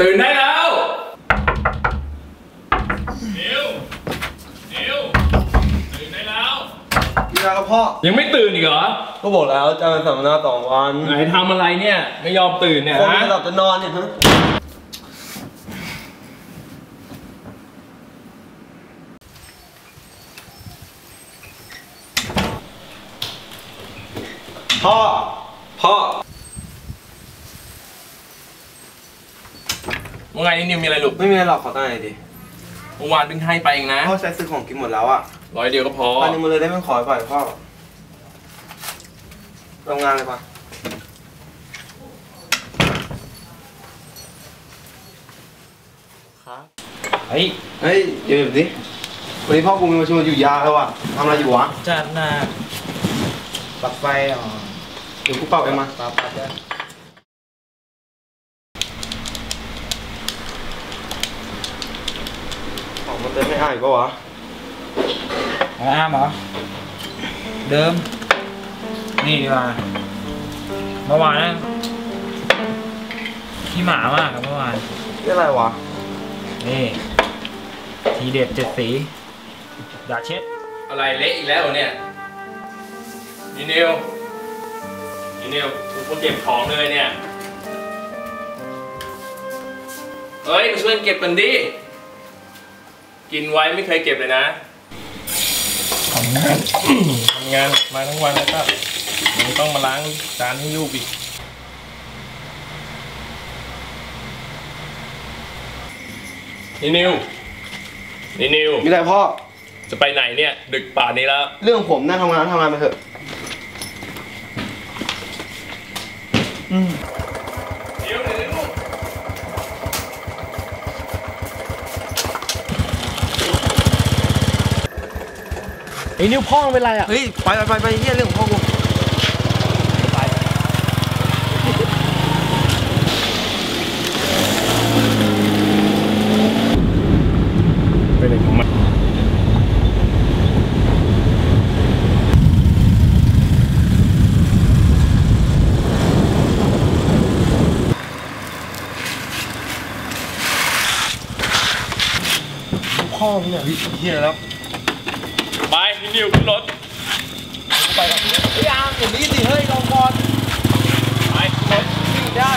ตื่นได้แล้วนิวนิวตื่นได้แล้วนี่นะครับพ่อ ยังไม่ตื่นอีกเหรอ ก็บอกแล้วจะมาสัมมนาสองวันไหนทำอะไรเนี่ย ไม่ยอมตื่นเนี่ยคนฮะ จะหลับจะนอนเนี่ยฮะพ่อ พ่อ ว่าไงนี่นิวมีอะไรลูกไม่มีอะไรหรอกขอตั้งหน่อยดิเมื่อวานเพิ่งให้ไปเองนะพ่อใช้ซื้อของกินหมดแล้วอะร้อยเดียวก็พออันนี้มาเลยได้ไหมขอปล่อยพ่อทำงานเลยปะครับเฮ้ยเฮ้ยเดี๋ยวดิวันนี้พ่อกูมีประชุมอยู่ยาแล้วอะทำอะไรอยู่วะจัดหนักปลั๊กไฟอ๋อเดี๋ยวกูเป่าเองมาปลั๊กปลั๊กได้ ข ง่ายปะวะเอาอ้ามเหรอ เดิม นี่ดีกว่าเมื่อวานนะขี้หมามากครับเมื่อวาน นี่อะไรวะ นี่ ทีเด็ดเจ็ดสีอย่าเช็ด อะไรเละอีกแล้วเนี่ยนี่นิวนี่นิวทุกคนเก็บของเลยเนี่ย เฮ้ยมาช่วยเก็บกันดิ กินไว้ไม่เคยเก็บเลยนะทำงานทำงานมาทั้งวันแล้วก็ยังต้องมาล้างจานให้ลูกอีกนี่นิวนี่นิว มีอะไรพ่อ จะไปไหนเนี่ย ดึกป่านนี้แล้ว เรื่องผมนั่งทำงานทำงานไปเถอะเดี๋ยวเดี๋ยวเดี๋ยวลูก ไอ้นิ้วพ่อเป็นไรอะ เฮ้ย ไปไปไปไปเฮียเรื่องของพ่อกูไปไหนของมันพ่อมึงเนี่ยเฮียแล้วไปพี่ นิวขึ้นรถไปกับเฮ้ยอาร์มอย่างนี้สิเฮ้ยลองก่อนไปขึ้นรถวิ่งได้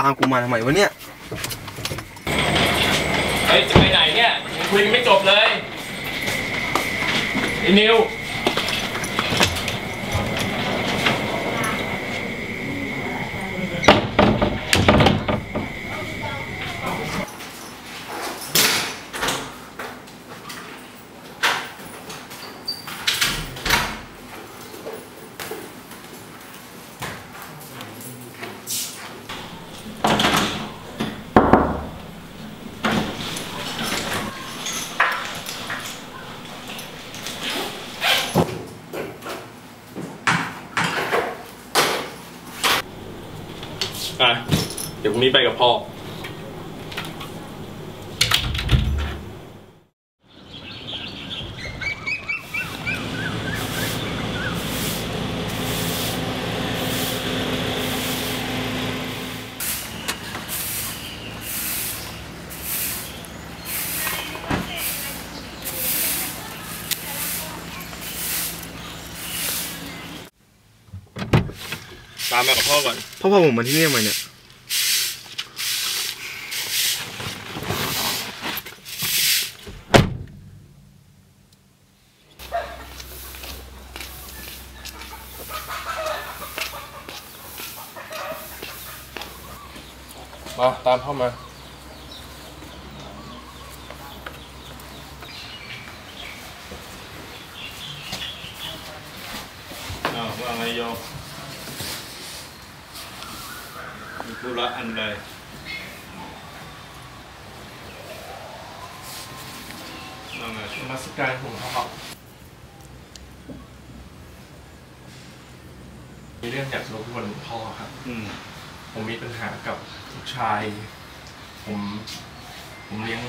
ตามกูมาทำไมวะเนี่ย เฮ้ยจะไปไหนเนี่ยยังคุยกันไม่จบเลยไอ้นิว อะ เดี๋ยวพรุ่ง นี้ไปกับพ่อ ตามมากับพ่อก่อน พ่อพาผมมาที่นี่ทำไมเนี่ย มาตามเข้ามาว่าไงโยมมีธุะอันใดว่าไงมาสกายผมครับมีเรื่องอยากรบกวนพ่อครับ อืม ผมมีปัญหากับลูกชาย ผม ผมเลี้ยง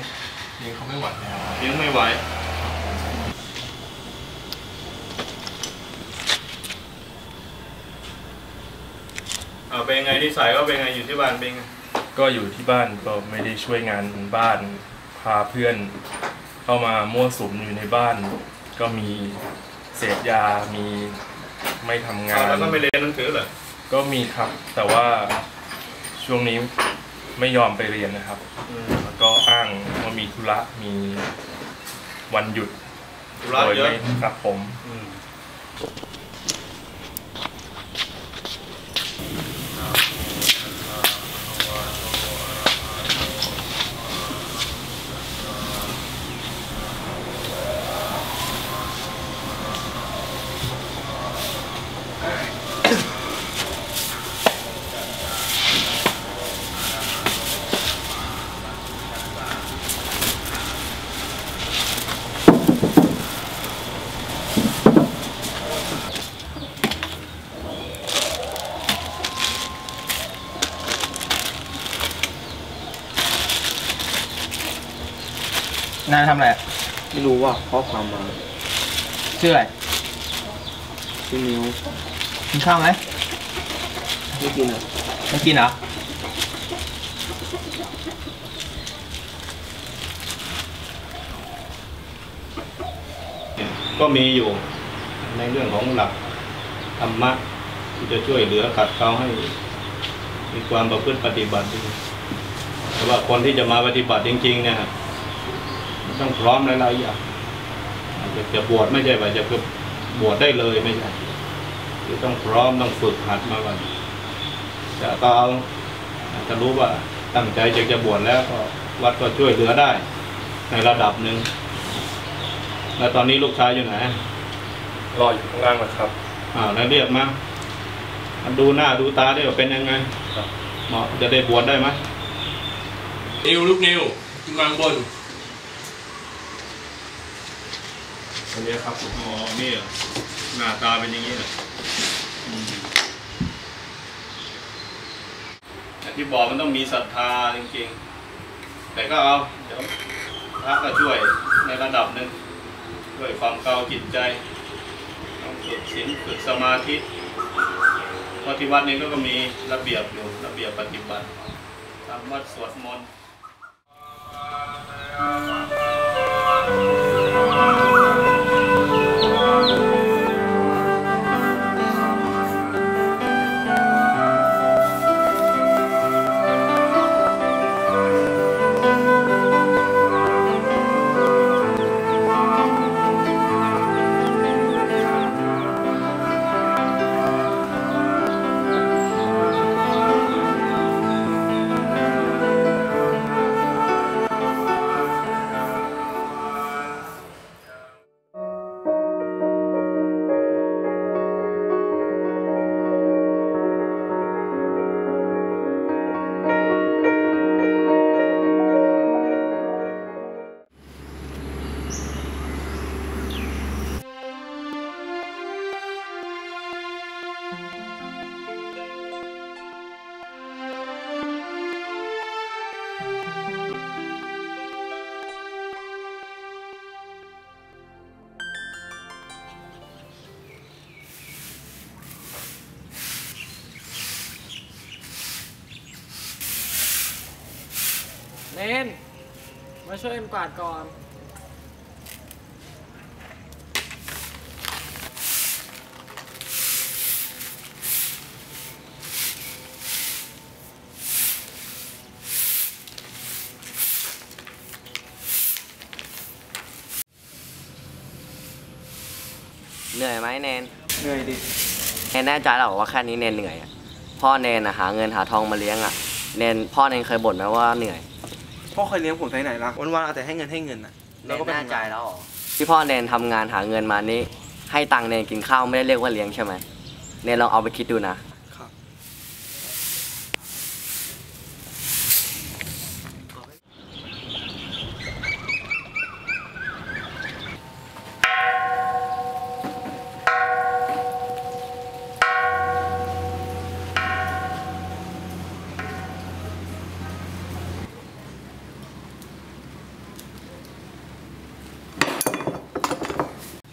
เลี้ยงเขาไม่ไหวแล้วเลี้ยงไม่ไหวเอาเป็นไงที่สายก็เป็นไงอยู่ที่บ้านเป็นไงก็อยู่ที่บ้านก็ไม่ได้ช่วยงานบ้าน พาเพื่อนเข้ามามั่วสุมอยู่ในบ้าน ก็มีเสพยา มีไม่ทำงาเอานแล้วก็ไม่เรียนหนังสือเหรอ ก็มีครับ แต่ว่า ช่วงนี้ไม่ยอมไปเรียนนะครับอืมแล้วก็อ้างว่ามีธุระมีวันหยุดธุระโดยเยอะ ไม่ครับผม อืม นายทำอะไรอะไม่รู้ว่าข้อความมาชื่ออะไรชื่อนิ้วกินข้าวไหมไม่กินอะไม่กินเหรอก็มีอยู่ในเรื่องของหลักธรรมะที่จะช่วยเหลือขัดเกลาให้ มีความประพฤติปฏิบัติดีแต่ว่าคนที่จะมาปฏิบัติจริง ๆ เนี่ยมัน ต้องพร้อมหลายๆอย่างอาจจะจะบวชไม่ใช่ว่าจะคือบวชได้เลยไม่ใช่คือต้องพร้อมต้องฝึกหัดมาก่อนแต่ก็เอาจะรู้ว่าตั้งใจจะจะบวชแล้วก็วัดก็ช่วยเหลือได้ ในระดับหนึ่งแล้วตอนนี้ลูกชายอยู่ไหนรออยู่ข้างล่างนะครับอ่าวแล้วเรียกมามาดูหน้าดูตาได้ว่าเป็นยังไงครับเหมาะจะได้บวชได้ไหมนิวลูกนิวขึ้นมาข้างบน อันนี้ครับผมอ๋อนี่หน้าตาเป็นอย่างนี้เหรออืมแต่ที่บอกมันต้องมีศรัทธาจริงๆ แต่ก็เอาเดี๋ยวพระก็ช่วยในระดับหนึ่งช่วยความเกลาจิตใจต้องฝึกศีลฝึกสมาธิเพราะที่วัดนี้ก็มีระเบียบอยู่ระเบียบปฏิบัติทำวัดสวดมนต์ นนมาช่วยกันกวาดก่อน เหนื่อยไหมเนน เหนื่อยดิเนนแน่ใจเหรอว่าแค่นี้เนนเหนื่อยอะพ่อเนนอะหาเงินหาทองมาเลี้ยงอะเนนพ่อเนนเคยบ่นไหมว่าเหนื่อย พ่อเคยเลี้ยงผมที่ไหนล่ะวันๆเอาแต่ให้เงินให้เงินอะเนแล้วนก็ไปแน่ทำใจงานแล้วเหรอที่พ่อเนนทำงานหาเงินมานี่ให้ตังค์เนนกินข้าวไม่ได้เรียกว่าเลี้ยงใช่ไหมเนนลองเอาไปคิดดูนะ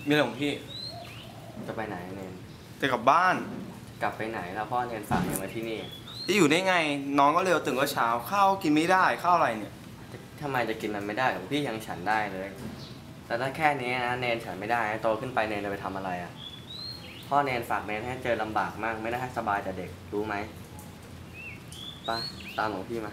มีอะไรของพี่ จะไปไหนเนนจะกลับบ้านกลับไปไหนแล้วพ่อเนนฝากเนนไว้ที่นี่จะอยู่ได้ไง น้องก็เร็วตื่นก็เช้าข้าวก็กินไม่ได้ข้าวอะไรเนี่ยทำไมจะกินมันไม่ได้หรอพี่ยังฉันได้เลย แต่ถ้าแค่นี้นะเนนฉันไม่ได้นะโตขึ้นไปเนนจะไปทำอะไรอะพ่อเนนฝากเนนให้เจอลำบากมาก ไม่ได้ให้สบายแต่เด็กรู้ไหมไปตามหลวงพี่มา